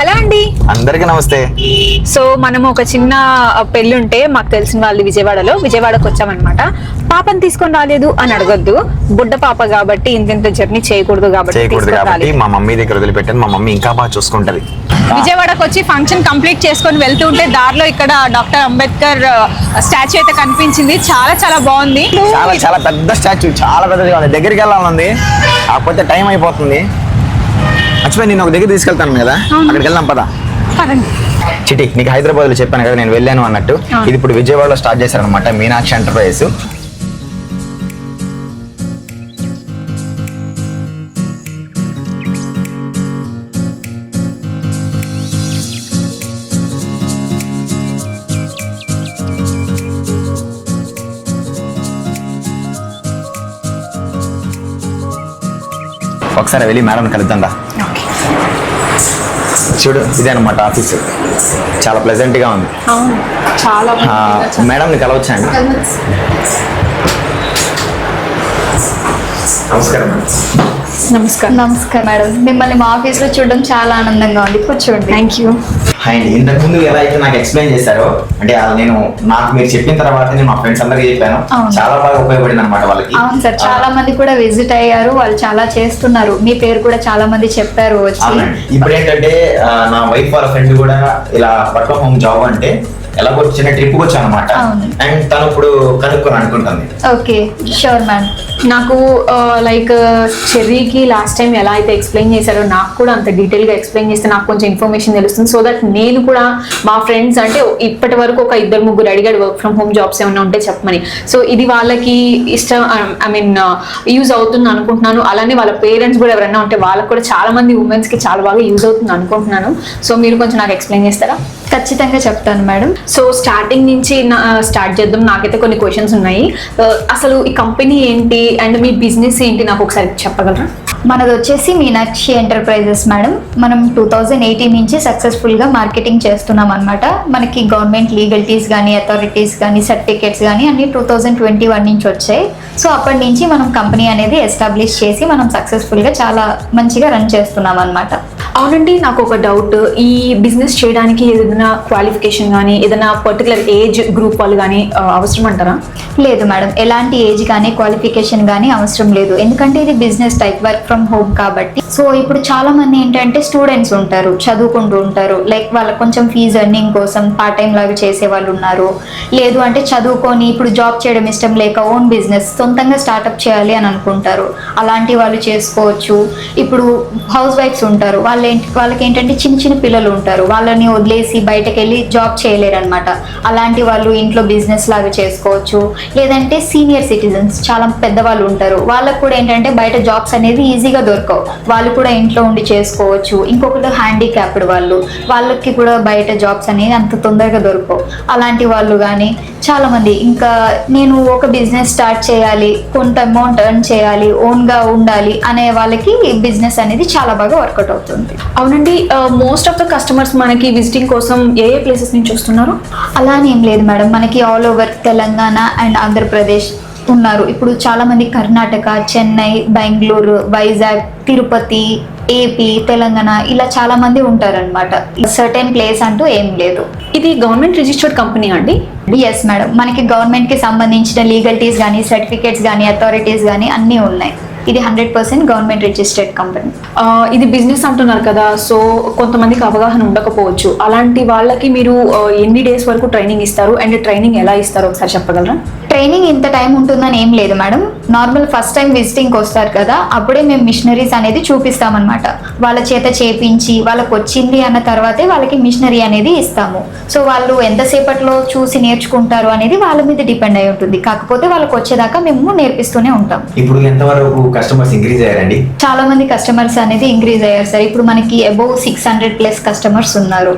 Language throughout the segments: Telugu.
హలో అండి. అందరికీ నమస్తే. సో మనం ఒక చిన్న పెళ్ళి ఉంటే మాకు తెలిసిన వాళ్ళు విజయవాడలో. విజయవాడకు వచ్చామన్నమాట. పాపని తీసుకొని రాలేదు అని అడగొద్దు. బుడ్డ పాప కాబట్టి ఇంత జర్నీ చేయకూడదు కాబట్టి చేయకూడదు. మా మమ్మీ దగ్గర వదిలిపెట్టాను. మా మమ్మీ ఇంకా బాగా చూసుకుంటది. విజయవాడకు వచ్చి ఫంక్షన్ కంప్లీట్ చేసుకొని వెళ్తూ ఉంటే దారిలో ఇక్కడ డాక్టర్ అంబేద్కర్ స్టాచ్యూ అయితే కనిపించింది. చాలా చాలా బాగుంది. చాలా చాలా పెద్ద స్టాచ్యూ. చాలా పెద్దదిగా ఉంది. దగ్గరికి వెళ్ళాలంది కాకపోతే టైం అయిపోతుంది. మర్చిపోయి నేను ఒక దగ్గర తీసుకెళ్తాను కదా అక్కడికి వెళ్దాం పదా. చిటి నీకు హైదరాబాద్లో చెప్పాను కదా నేను వెళ్ళాను అన్నట్టు. ఇది ఇప్పుడు విజయవాడలో స్టార్ట్ చేశారనమాట మీనాక్షి ఎంటర్ప్రైజెస్ ఒకసారి వెళ్ళి మేడం కలుద్దాం. చూడు ఇదే అనమాట ఆఫీసు. చాలా ప్లెజెంట్గా ఉంది. అవును చాలా మేడంని కలవచ్చా అండి నమస్కారం నమస్కారం. నమస్కారం. మేడం మిమ్మల్ని మా ఆఫీస్లో చూడడం చాలా ఆనందంగా ఉంది. కూర్చోండి. థ్యాంక్ యూ అండి ఇంతకు ముందు ఎలా అయితే నాకు ఎక్స్ప్లెయిన్ చేశారో అంటే నేను నాకు మీరు చెప్పిన తర్వాత నేను మా ఫ్రెండ్స్ అందరికీ చెప్పాను. చాలా బాగా ఉపయోగపడింది అనమాట వాళ్ళకి. అవును సార్ చాలా మంది కూడా విజిట్ అయ్యారు వాళ్ళు చాలా చేస్తున్నారు. మీ పేరు కూడా చాలా మంది చెప్పారు ఇప్పుడు ఏంటంటే నా వైఫ్ వాళ్ళ ఫ్రెండ్ కూడా ఇలా వర్క్ హోమ్ జాబ్ అంటే ఎలాగో చిన్న ట్రిప్ వచ్చాను అనమాట. అండ్ తను ఇప్పుడు కనుక్కొని అనుకుంటుంది. ఓకే షూర్ మ్యామ్ నాకు లైక్ చెర్రీకి లాస్ట్ టైం ఎలా అయితే ఎక్స్ప్లెయిన్ చేశారో నాకు కూడా అంత డీటెయిల్గా ఎక్స్ప్లెయిన్ చేస్తే నాకు కొంచెం ఇన్ఫర్మేషన్ తెలుస్తుంది. సో దట్ నేను కూడా మా ఫ్రెండ్స్ అంటే ఇప్పటి వరకు ఒక ఇద్దరు ముగ్గురు అడిగాడు వర్క్ ఫ్రమ్ హోమ్ జాబ్స్ ఏమైనా ఉంటే చెప్పమని. సో ఇది వాళ్ళకి ఇష్టం ఐ మీన్ యూజ్ అవుతుంది అనుకుంటున్నాను. అలానే వాళ్ళ పేరెంట్స్ కూడా ఎవరైనా ఉంటే వాళ్ళకి కూడా చాలా మంది ఉమెన్స్కి చాలా బాగా యూజ్ అవుతుంది అనుకుంటున్నాను. సో మీరు కొంచెం నాకు ఎక్స్ప్లెయిన్ చేస్తారా? ఖచ్చితంగా చెప్తాను మేడం. సో స్టార్టింగ్ నుంచి స్టార్ట్ చేద్దాం. నాకైతే కొన్ని క్వశ్చన్స్ ఉన్నాయి. Uh, అసలు ఈ కంపెనీ ఏంటి? అండ్ మీ బిజినెస్ ఏంటి? నాకు ఒకసారి చెప్పగలరా? మనది వచ్చేసి మీనాక్షి ఎంటర్ప్రైజెస్ మేడం. మనం టూ థౌజండ్ ఎయిటీన్ నుంచి సక్సెస్ఫుల్గా మార్కెటింగ్ చేస్తున్నాం అనమాట మనకి గవర్నమెంట్ లీగల్టీస్ కానీ అథారిటీస్ కానీ సర్టిఫికేట్స్ కానీ అన్ని టూ థౌజండ్ ట్వంటీ వన్ నుంచి వచ్చాయి. సో అప్పటి నుంచి మనం కంపెనీ అనేది ఎస్టాబ్లిష్ చేసి మనం సక్సెస్ఫుల్గా చాలా మంచిగా రన్ చేస్తున్నాం అనమాట అవునండి నాకు ఒక డౌట్ ఈ బిజినెస్ చేయడానికి ఏదైనా క్వాలిఫికేషన్ కానీ ఏదైనా పర్టికులర్ ఏజ్ గ్రూప్ వాళ్ళు కానీ అవసరం అంటారా? లేదు మేడం. ఎలాంటి ఏజ్ కానీ క్వాలిఫికేషన్ కానీ అవసరం లేదు. ఎందుకంటే ఇది business type work from home కాబట్టి. సో ఇప్పుడు చాలా మంది ఏంటంటే స్టూడెంట్స్ ఉంటారు చదువుకుంటూ ఉంటారు. లైక్ వాళ్ళకి కొంచెం ఫీజు ఎర్నింగ్ కోసం పార్ట్ టైం లాగా చేసే వాళ్ళు ఉన్నారు. లేదు అంటే చదువుకొని ఇప్పుడు జాబ్ చేయడం ఇష్టం లేక ఓన్ బిజినెస్ సొంతంగా స్టార్ట్అప్ చేయాలి అని అనుకుంటారు. అలాంటి వాళ్ళు చేసుకోవచ్చు. ఇప్పుడు హౌస్ వైఫ్స్ ఉంటారు. వాళ్ళ ఏంటి వాళ్ళకి ఏంటంటే చిన్న చిన్న పిల్లలు ఉంటారు. వాళ్ళని వదిలేసి బయటకు వెళ్ళి జాబ్ చేయలేరు అనమాట అలాంటి వాళ్ళు ఇంట్లో బిజినెస్ లాగా చేసుకోవచ్చు. లేదంటే సీనియర్ సిటిజన్స్ చాలా పెద్దవాళ్ళు ఉంటారు. వాళ్ళకు కూడా ఏంటంటే బయట జాబ్స్ అనేది ఈజీగా దొరకవు. వాళ్ళు కూడా ఇంట్లో ఉండి చేసుకోవచ్చు. ఇంకొకటి హ్యాండిక్యాప్డ్ వాళ్ళు. వాళ్ళకి కూడా బయట జాబ్స్ అనేది అంత తొందరగా దొరకవు. అలాంటి వాళ్ళు కానీ చాలా మంది ఇంకా నేను ఒక బిజినెస్ స్టార్ట్ చేయాలి కొంత అమౌంట్ ఎర్న్ చేయాలి ఓన్గా ఉండాలి అనే వాళ్ళకి బిజినెస్ అనేది చాలా బాగా వర్కౌట్ అవుతుంది. అవునండి మోస్ట్ ఆఫ్ ద కస్టమర్స్ మనకి విజిటింగ్ కోసం ఏ ఏ ప్లేసెస్ నుంచి వస్తున్నారు? అలా అని ఏం లేదు మేడం. మనకి all over Telangana and Andhra Pradesh ఉన్నారు. ఇప్పుడు చాలా మంది కర్ణాటక చెన్నై బెంగళూరు వైజాగ్ తిరుపతి ఏపీ తెలంగాణ ఇలా చాలా మంది ఉంటారనమాట సర్టెన్ ప్లేస్ అంటూ ఏం లేదు. ఇది గవర్నమెంట్ రిజిస్టర్డ్ కంపెనీ అండి? ఎస్ మేడం మనకి గవర్నమెంట్కి సంబంధించిన లీగల్టీస్ కానీ సర్టిఫికేట్స్ కానీ అథారిటీస్ కానీ అన్నీ ఉన్నాయి. ఇది hundred percent government registered company ఇది బిజినెస్ అంటున్నారు కదా సో కొంతమందికి అవగాహన ఉండకపోవచ్చు. అలాంటి వాళ్ళకి మీరు ఎన్ని డేస్ వరకు ట్రైనింగ్ ఇస్తారు? అండ్ ట్రైనింగ్ ఎలా ఇస్తారో? ఒకసారి చెప్పగలరా? ట్రైనింగ్ ఇంత టైం ఉంటుందని ఏం లేదు మేడం. నార్మల్ ఫస్ట్ టైం విజిటింగ్కి వస్తారు కదా అప్పుడే మేము మిషనరీస్ అనేది చూపిస్తామన్నమాట. వాళ్ళ చేత చేపించి వాళ్ళకి వచ్చింది అన్న తర్వాతే వాళ్ళకి మిషనరీ అనేది ఇస్తాము. సో వాళ్ళు ఎంతసేపట్లో చూసి నేర్చుకుంటారు అనేది వాళ్ళ మీద డిపెండ్ అయి ఉంటుంది. కాకపోతే వాళ్ళకి వచ్చేదాకా మేము నేర్పిస్తూనే ఉంటాం. ఇప్పుడు ఎంతవరకు కస్టమర్స్ ఇంక్రీజ్ అయ్యారండి? చాలా మంది కస్టమర్స్ అనేది ఇంక్రీజ్ అయ్యారు సార్. ఇప్పుడు మనకి above six hundred plus customers ఉన్నారు.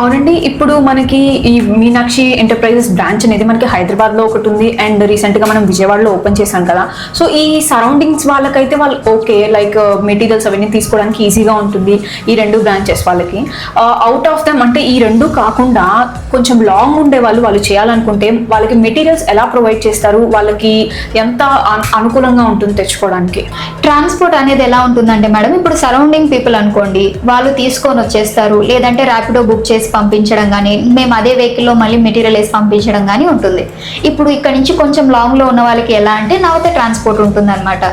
అవునండి ఇప్పుడు మనకి ఈ మీనాక్షి ఎంటర్ప్రైజెస్ బ్రాంచ్ అనేది మనకి హైదరాబాద్లో ఒకటి ఉంది. అండ్ రీసెంట్గా మనం విజయవాడలో ఓపెన్ చేశాం కదా. సో ఈ సరౌండింగ్స్ వాళ్ళకైతే వాళ్ళు ఓకే లైక్ మెటీరియల్స్ అవన్నీ తీసుకోవడానికి ఈజీగా ఉంటుంది ఈ రెండు బ్రాంచెస్ వాళ్ళకి. అవుట్ ఆఫ్ దమ్ అంటే ఈ రెండు కాకుండా కొంచెం లాంగ్ ఉండే వాళ్ళు వాళ్ళు చేయాలనుకుంటే వాళ్ళకి మెటీరియల్స్ ఎలా ప్రొవైడ్ చేస్తారు? వాళ్ళకి ఎంత అనుకూలంగా ఉంటుంది తెచ్చుకోవడానికి? ట్రాన్స్పోర్ట్ అనేది ఎలా ఉంటుందంటే మేడం? ఇప్పుడు సరౌండింగ్ పీపుల్ అనుకోండి వాళ్ళు తీసుకొని వచ్చేస్తారు. లేదంటే ర్యాపిడో బుక్ చేసి పంపించడం కానీ మేము అదే వెహికల్లో మళ్ళీ మెటీరియల్ వేసి పంపించడం కానీ ఉంటుంది. ఇప్పుడు ఇక్కడ నుంచి కొంచెం లాంగ్లో ఉన్న వాళ్ళకి ఎలా అంటే నవత ట్రాన్స్పోర్ట్ ఉంటుంది అనమాట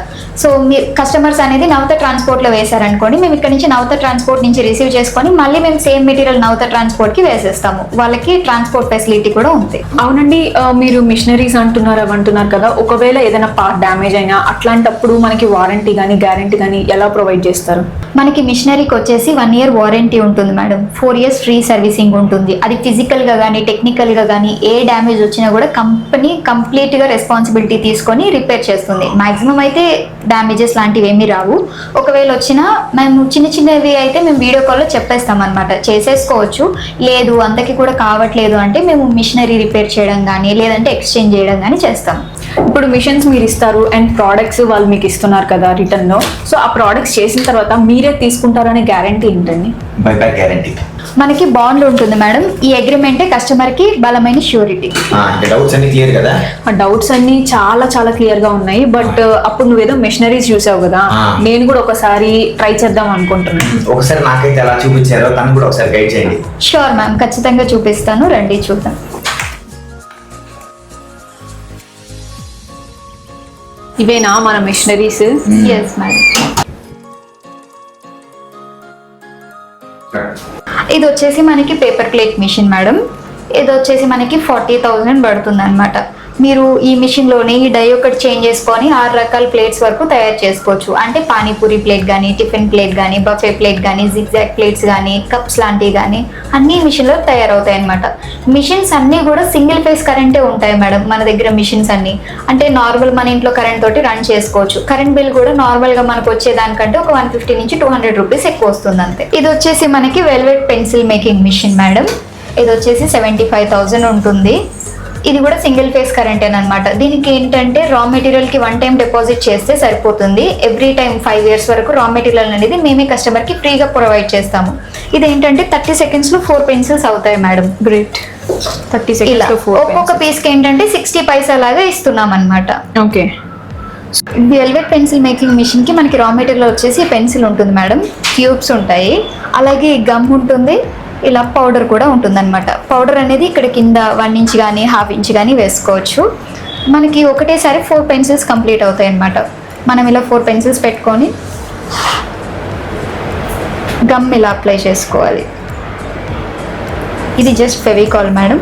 సో మీ కస్టమర్స్ అనేది నవత ట్రాన్స్పోర్ట్లో వేశారనుకోండి మేము ఇక్కడ నుంచి నవత ట్రాన్స్పోర్ట్ నుంచి రిసీవ్ చేసుకొని మళ్ళీ మేము సేమ్ మెటీరియల్ నవత ట్రాన్స్పోర్ట్కి వేసేస్తాము. వాళ్ళకి ట్రాన్స్పోర్ట్ ఫెసిలిటీ కూడా ఉంది. అవునండి మీరు మిషనరీస్ అంటున్నారు అవి అంటున్నారు కదా. ఒకవేళ ఏదైనా పార్ట్ డ్యామేజ్ అయినా అట్లాంటప్పుడు మనకి వారంటీ కానీ గ్యారంటీ కానీ ఎలా ప్రొవైడ్ చేస్తారు? మనకి మిషనరీకి వచ్చేసి వన్ ఇయర్ వారంటీ ఉంటుంది madam. Four years free servicing ఉంటుంది. అది ఫిజికల్గా కానీ టెక్నికల్గా కానీ ఏ డ్యామేజ్ వచ్చినా కూడా కంపెనీ కంప్లీట్గా రెస్పాన్సిబిలిటీ తీసుకొని రిపేర్ చేస్తుంది. మాక్సిమం అయితే డ్యామేజెస్ లాంటివి ఏమీ రావు. ఒకవేళ వచ్చినా మేము చిన్న చిన్నవి అయితే మేము వీడియో కాల్లో చెప్పేస్తాం అనమాట చేసేసుకోవచ్చు. లేదు అంతకి కూడా కావట్లేదు అంటే మేము మిషనరీ రిపేర్ చేయడం కానీ లేదంటే ఎక్స్చేంజ్ చేయడం కానీ చేస్తాం. ఇప్పుడు మిషన్స్ మీరు ఇస్తారు అండ్ ప్రోడక్ట్స్ వాళ్ళు మీకు ఇస్తున్నారు కదా రిటర్న్లో. సో ఆ ప్రోడక్ట్స్ చేసిన తర్వాత మీరే తీసుకుంటారనే గ్యారంటీ ఏంటండి? బైబ్యాక్ గ్యారంటీ మనకి బాండ్ ఉంటుంది మేడం ఈ అగ్రిమెంటే కస్టమర్కి బలమైన ష్యూరిటీ డౌట్స్ అన్ని క్లియర్ కదా? ఆ డౌట్స్ అన్ని చాలా చాలా క్లియర్గా ఉన్నాయి. బట్ అప్పుడు నువ్వేదో మెషినరీస్ చూసావు కదా. నేను కూడా ఒకసారి ట్రై చేద్దాం అనుకుంటున్నాను ఒకసారి నాకైతే ఎలా చూపించారో తను కూడా ఒకసారి గైడ్ చేయండి. షూర్ మ్యామ్ ఖచ్చితంగా చూపిస్తాను. రండి చూద్దాం. ఇవేనా మన మెషినరీస్ ఎస్ మేడం ఇది వచ్చేసి మనకి పేపర్ ప్లేట్ మిషన్ మేడం ఇది వచ్చేసి మనకి ఫార్టీ థౌజండ్ పడుతుంది అనమాట మీరు ఈ మిషన్లోనే ఈ డై ఒకటి చేంజ్ చేసుకొని ఆరు రకాల ప్లేట్స్ వరకు తయారు చేసుకోవచ్చు. అంటే పానీపూరి ప్లేట్ కానీ టిఫిన్ ప్లేట్ కానీ బఫే ప్లేట్ కానీ జిగ్జాగ్ ప్లేట్స్ కానీ కప్స్ లాంటివి కానీ అన్ని మిషన్లో తయారవుతాయి అనమాట మిషన్స్ అన్నీ కూడా సింగిల్ ఫేస్ కరెంటే ఉంటాయి మేడం మన దగ్గర మిషన్స్ అన్ని. అంటే నార్మల్ మన ఇంట్లో కరెంట్ తోటి రన్ చేసుకోవచ్చు. కరెంట్ బిల్ కూడా నార్మల్గా మనకు వచ్చేదానికంటే ఒక వన్ ఫిఫ్టీ నుంచి టూ హండ్రెడ్ రూపీస్ ఎక్కువ వస్తుంది అంతే. ఇది వచ్చేసి మనకి velvet pencil making machine madam. ఇది వచ్చేసి సెవెంటీ ఫైవ్ థౌజండ్ ఉంటుంది. ఇది కూడా సింగిల్ ఫేస్ కరెంట్ అనమాట దీనికి ఏంటంటే రా మెటీరియల్కి వన్ టైం డిపాజిట్ చేస్తే సరిపోతుంది. ఎవ్రీ టైం ఫైవ్ ఇయర్స్ వరకు రా మెటీరియల్ అనేది మేమే కస్టమర్కి ఫ్రీగా ప్రొవైడ్ చేస్తాము. ఇది ఏంటంటే థర్టీ సెకండ్స్లో ఫోర్ పెన్సిల్స్ అవుతాయి మేడం గ్రేట్ థర్టీ సెకండ్స్ ఒక్కొక్క పీస్కి ఏంటంటే సిక్స్టీ పైసా లాగా ఇస్తున్నాం అనమాట ఓకే వెల్వెట్ పెన్సిల్ మేకింగ్ మిషన్కి మనకి రా మెటీరియల్ వచ్చేసి పెన్సిల్ ఉంటుంది మేడం ట్యూబ్స్ ఉంటాయి. అలాగే గమ్ ఉంటుంది. ఇలా పౌడర్ కూడా ఉంటుంది అనమాట పౌడర్ అనేది ఇక్కడ కింద వన్ ఇంచ్ కానీ హాఫ్ ఇంచ్ కానీ వేసుకోవచ్చు. మనకి ఒకటేసారి ఫోర్ పెన్సిల్స్ కంప్లీట్ అవుతాయి అనమాట మనం ఇలా ఫోర్ పెన్సిల్స్ పెట్టుకొని గమ్ ఇలా అప్లై చేసుకోవాలి. ఇది జస్ట్ ఫెవికాల్ మేడం.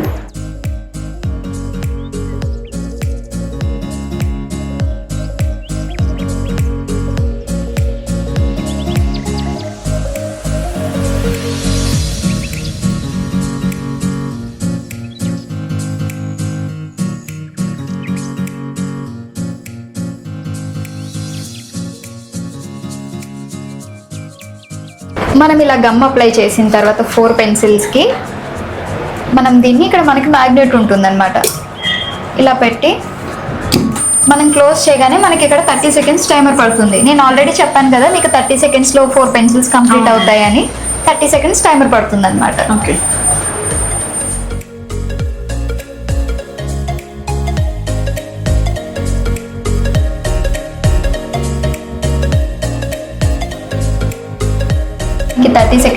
మనం ఇలా గమ్ అప్లై చేసిన తర్వాత ఫోర్ పెన్సిల్స్కి మనం దీన్ని ఇక్కడ మనకి మ్యాగ్నెట్ ఉంటుందన్నమాట. ఇలా పెట్టి మనం క్లోజ్ చేయగానే మనకి ఇక్కడ థర్టీ సెకండ్స్ టైమర్ పడుతుంది. నేను ఆల్రెడీ చెప్పాను కదా మీకు థర్టీ సెకండ్స్లో ఫోర్ పెన్సిల్స్ కంప్లీట్ అవుతాయని. థర్టీ సెకండ్స్ టైమర్ పడుతుంది అనమాట ఓకే.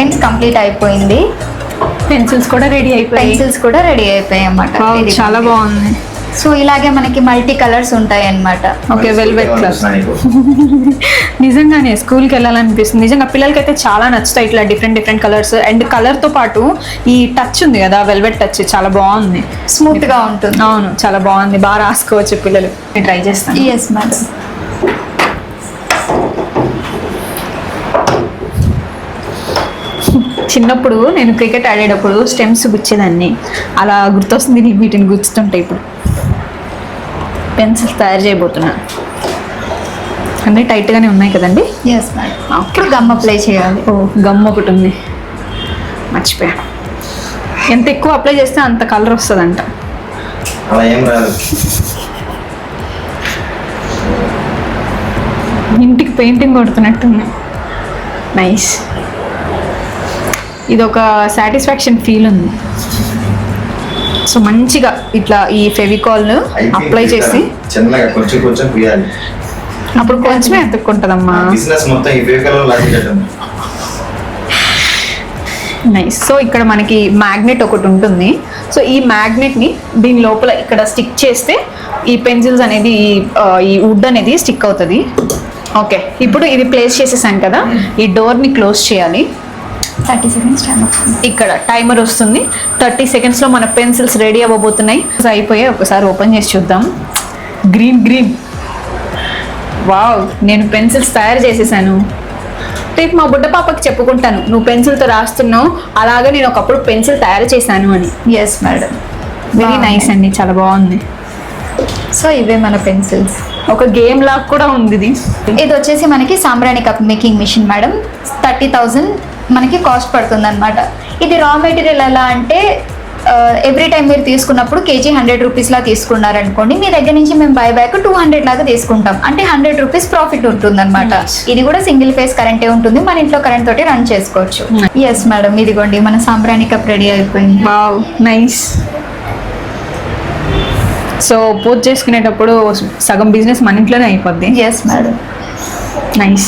సెకండ్స్ కంప్లీట్ అయిపోయింది. పెన్సిల్స్ కూడా రెడీ అయిపోయాయి. పెన్సిల్స్ కూడా రెడీ అయిపోయాయి అన్నమాట. చాలా బాగుంది. సో ఇలాగే మనకి మల్టీ కలర్స్ ఉంటాయి అన్నమాట. ఓకే వెల్వెట్ నీకు. నిజంగానే స్కూల్కి వెళ్ళాలనిపిస్తుంది. నిజంగా పిల్లలకైతే చాలా నచ్చుతాయి ఇట్లా డిఫరెంట్ డిఫరెంట్ కలర్స్ అండ్ కలర్తో పాటు ఈ టచ్ ఉంది కదా వెల్వెట్ టచ్ చాలా బాగుంది. స్మూత్గా ఉంటుంది. అవును చాలా బాగుంది. బాగా రాసుకోవచ్చు పిల్లలు. నేను ట్రై చేస్తాను. ఎస్ మేడం చిన్నప్పుడు నేను క్రికెట్ ఆడేటప్పుడు స్టెమ్స్ గుచ్చేదాన్ని. అలా గుర్తొస్తుంది వీటిని గుచ్చుతుంటే ఇప్పుడు. పెన్సిల్స్ తయారు చేయబోతున్నా. అన్నీ టైట్గానే ఉన్నాయి కదండి? ఎస్ మేడం ఇప్పుడు గమ్ అప్లై చేయాలి. ఓ గమ్ ఒకటి ఉంది. మర్చిపోయా. ఎంత ఎక్కువ అప్లై చేస్తే అంత కలర్ వస్తుందంట. అలా ఏం రాదు. ఇంటికి పెయింటింగ్ కొడుతున్నట్టుంది. నైస్. ఇది ఒక సాటిస్ఫాక్షన్ ఫీల్ ఉంది. సో మంచిగా ఇట్లా ఈ ఫెవికాల్ అప్లై చేసి చిన్నగా కొంచెం కొంచెం కుయ్యాలి అప్పుడు కొంచెమే ఎత్తుక్కుంటుందమ్మా. బిజినెస్ మొత్తం ఈ ఫేకల్లో లాగేటట్టు నైస్ సో ఇక్కడ మనకి మ్యాగ్నెట్ ఒకటి ఉంటుంది. సో ఈ మ్యాగ్నెట్ని దీని లోపల ఇక్కడ స్టిక్ చేస్తే ఈ పెన్సిల్స్ అనేది ఈ వుడ్ అనేది స్టిక్ అవుతుంది. ఓకే ఇప్పుడు ఇది ప్లేస్ చేసేసాం కదా. ఈ డోర్ని క్లోజ్ చేయాలి. థర్టీ సెకండ్స్ టైం వస్తుంది ఇక్కడ టైమర్ వస్తుంది. థర్టీ సెకండ్స్లో మన పెన్సిల్స్ రెడీ అవ్వబోతున్నాయి. అయిపోయాయి. ఒకసారి ఓపెన్ చేసి చూద్దాం. Green green. వావ్ నేను పెన్సిల్స్ తయారు చేసేసాను. రేపు మా బుడ్డ పాపకి చెప్పుకుంటాను. నువ్వు పెన్సిల్తో రాస్తున్నావు. అలాగే నేను ఒకప్పుడు పెన్సిల్ తయారు చేశాను అని. ఎస్ మేడం వెరీ నైస్ అండి. చాలా బాగుంది. సో ఇవే మన పెన్సిల్స్. ఒక గేమ్ లాగా కూడా ఉంది ఇది. ఇది వచ్చేసి మనకి సాంబ్రాణి cup making machine madam thirty thousand మనకి కాస్ట్ పడుతుంది అనమాట ఇది రా మెటీరియల్ ఎలా అంటే ఎవ్రీ టైం మీరు తీసుకున్నప్పుడు కేజీ హండ్రెడ్ రూపీస్లా తీసుకున్నారనుకోండి మీ దగ్గర నుంచి మేము బై బ్యాక్ టూ హండ్రెడ్ లాగా తీసుకుంటాం. అంటే హండ్రెడ్ రూపీస్ ప్రాఫిట్ ఉంటుంది అనమాట Nice. ఇది కూడా సింగిల్ ఫేస్ కరెంటే ఉంటుంది మన ఇంట్లో కరెంట్ తోటి రన్ చేసుకోవచ్చు. ఎస్ మేడం ఇదిగోండి మన సాంబ్రాణి కప్ రెడీ అయిపోయింది. వావ్ నైస్ సో పూజ చేసుకునేటప్పుడు సగం బిజినెస్ మన ఇంట్లోనే అయిపోద్ది. Yes madam nice